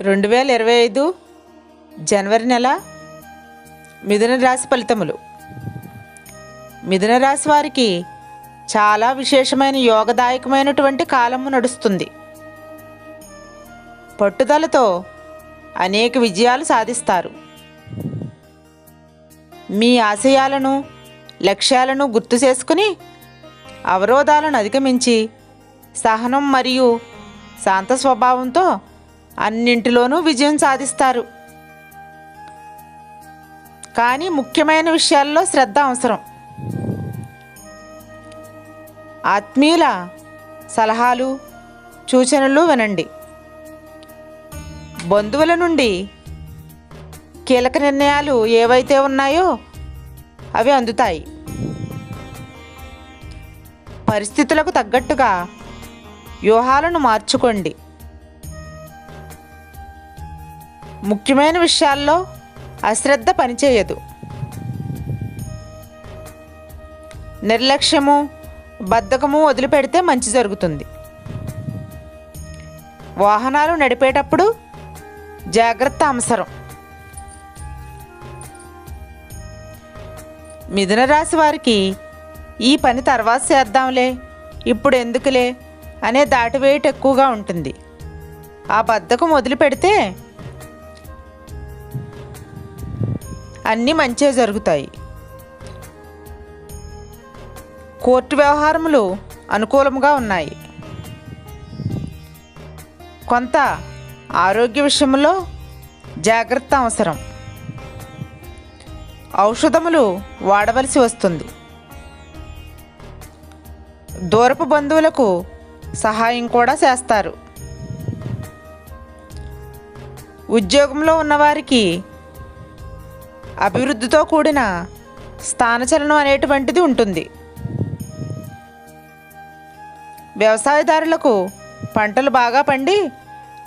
రెండు వేల ఇరవై ఐదు జనవరి నెల మిథున రాశి ఫలితములు. మిథున రాశి వారికి చాలా విశేషమైన యోగదాయకమైనటువంటి కాలము నడుస్తుంది. పట్టుదలతో అనేక విజయాలు సాధిస్తారు. మీ ఆశయాలను లక్ష్యాలను గుర్తు చేసుకుని అవరోధాలను అధిగమించి సహనం మరియు శాంత స్వభావంతో అన్నింటిలోనూ విజయం సాధిస్తారు. కానీ ముఖ్యమైన విషయాల్లో శ్రద్ధ అవసరం. ఆత్మీయుల సలహాలు సూచనలు వినండి. బంధువుల నుండి కీలక నిర్ణయాలు ఏవైతే ఉన్నాయో అవి అందుతాయి. పరిస్థితులకు తగ్గట్టుగా వ్యూహాలను మార్చుకోండి. ముఖ్యమైన విషయాల్లో అశ్రద్ధ పనిచేయదు. నిర్లక్ష్యము బద్ధకము వదిలిపెడితే మంచి జరుగుతుంది. వాహనాలు నడిపేటప్పుడు జాగ్రత్త అవసరం. మిథున రాశి వారికి ఈ పని తర్వాత చేద్దాంలే ఇప్పుడు ఎందుకులే అనే దాటివేయట ఎక్కువగా ఉంటుంది. ఆ బద్ధకం వదిలిపెడితే అన్నీ మంచిగా జరుగుతాయి. కోర్టు వ్యవహారములు అనుకూలంగా ఉన్నాయి. కొంత ఆరోగ్య విషయంలో జాగ్రత్త అవసరం. ఔషధములు వాడవలసి వస్తుంది. దూరపు బంధువులకు సహాయం కూడా చేస్తారు. ఉద్యోగంలో ఉన్నవారికి అభివృద్ధితో కూడిన స్థానచలనం అనేటువంటిది ఉంటుంది. వ్యవసాయదారులకు పంటలు బాగా పండి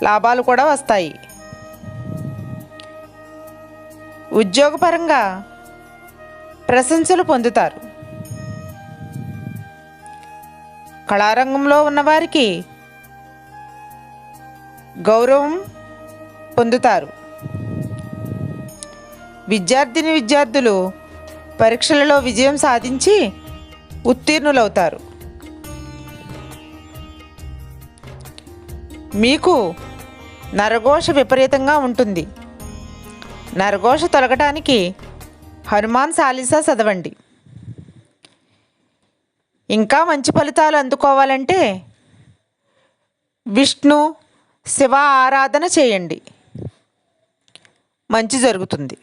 లాభాలు కూడా వస్తాయి. ఉద్యోగపరంగా ప్రశంసలు పొందుతారు. కళారంగంలో ఉన్నవారికి గౌరవం పొందుతారు. విద్యార్థిని విద్యార్థులు పరీక్షలలో విజయం సాధించి ఉత్తీర్ణులవుతారు. మీకు నరఘోష విపరీతంగా ఉంటుంది. నరఘోష తొలగటానికి హనుమాన్ చాలీసా చదవండి. ఇంకా మంచి ఫలితాలు అందుకోవాలంటే విష్ణు శివ ఆరాధన చేయండి. మంచి జరుగుతుంది.